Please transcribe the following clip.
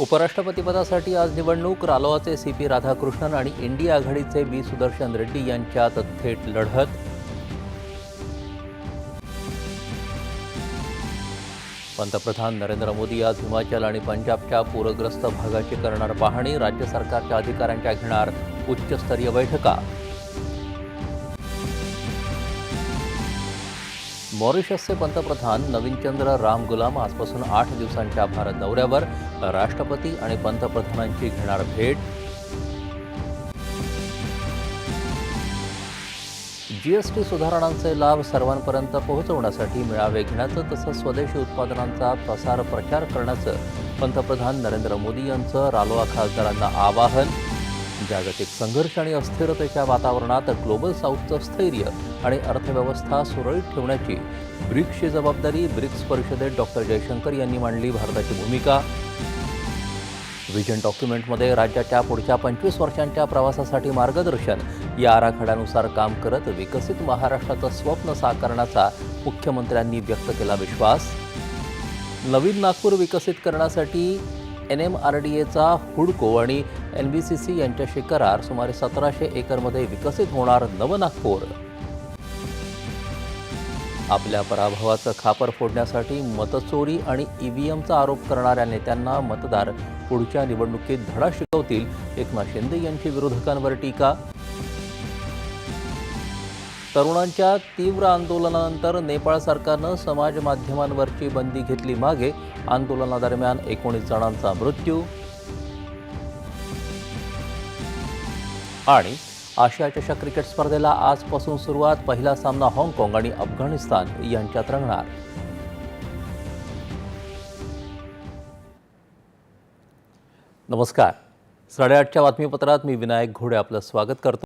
उपराष्ट्रपतीपदासाठी आज निवडणूक रालोआचे C P Radhakrishnan आणि इंडिया आघाडीचे बी सुदर्शन रेड्डी यांच्यात थेट लढत. पंतप्रधान नरेंद्र मोदी आज हिमाचल आणि पंजाबच्या पूरग्रस्त भागाची करणार पाहणी राज्य सरकारच्या अधिकाऱ्यांच्या घेणार उच्चस्तरीय बैठका. मॉरिशसचे पंतप्रधान नवीनचंद्र राम गुलाम आजपासून आठ दिवसांच्या भारत दौऱ्यावर राष्ट्रपती आणि पंतप्रधानांची घेणार भेट. जीएसटी सुधारणांचे लाभ सर्वांपर्यंत पोहोचवण्यासाठी मेळावे घेण्याचं तसंच स्वदेशी उत्पादनांचा प्रसार प्रचार करण्याचं पंतप्रधान नरेंद्र मोदी यांचं रालोआ खासदारांना आवाहन. जागतिक संघर्ष आणि अस्थिरतेच्या वातावरणात ग्लोबल साऊथचं स्थैर्य आणि अर्थव्यवस्था सुरळीत ठेवण्याची ब्रिक्सची जबाबदारी ब्रिक्स परिषदेत डॉक्टर जयशंकर यांनी मांडली भारताची भूमिका. व्हिजन डॉक्युमेंटमध्ये राज्याच्या पुढच्या पंचवीस वर्षांच्या प्रवासासाठी मार्गदर्शन या आराखड्यानुसार काम करत विकसित महाराष्ट्राचं स्वप्न साकारण्याचा मुख्यमंत्र्यांनी व्यक्त केला विश्वास. नवीन नागपूर विकसित करण्यासाठी एन एम आर डी एचा हुडको आणि एन बी सी सी यांच्याशी करार सुमारे सतराशे एकरमध्ये विकसित होणार नवनागपूर आपल्या पराभवाचं खापर फोडण्यासाठी मतचोरी आणि ईव्हीएमचा आरोप करणाऱ्या नेत्यांना मतदार पुढच्या निवडणुकीत धडा शिकवतील. एकनाथ शिंदे यांची विरोधकांवर टीका तरुणांच्या तीव्र आंदोलनानंतर नेपाळ सरकारनं समाज माध्यमांवरची बंदी घेतली मागे. आंदोलनादरम्यान एकोणीस जणांचा मृत्यू. आणि आशिया चषक क्रिकेट स्पर्धेला आजपासून सुरुवात. पहिला सामना हाँगकाँग आणि अफगाणिस्तान यांच्यात रंगणार. नमस्कार. साडेआठच्या बातमीपत्रात मी विनायक घोडे आपलं स्वागत करतो.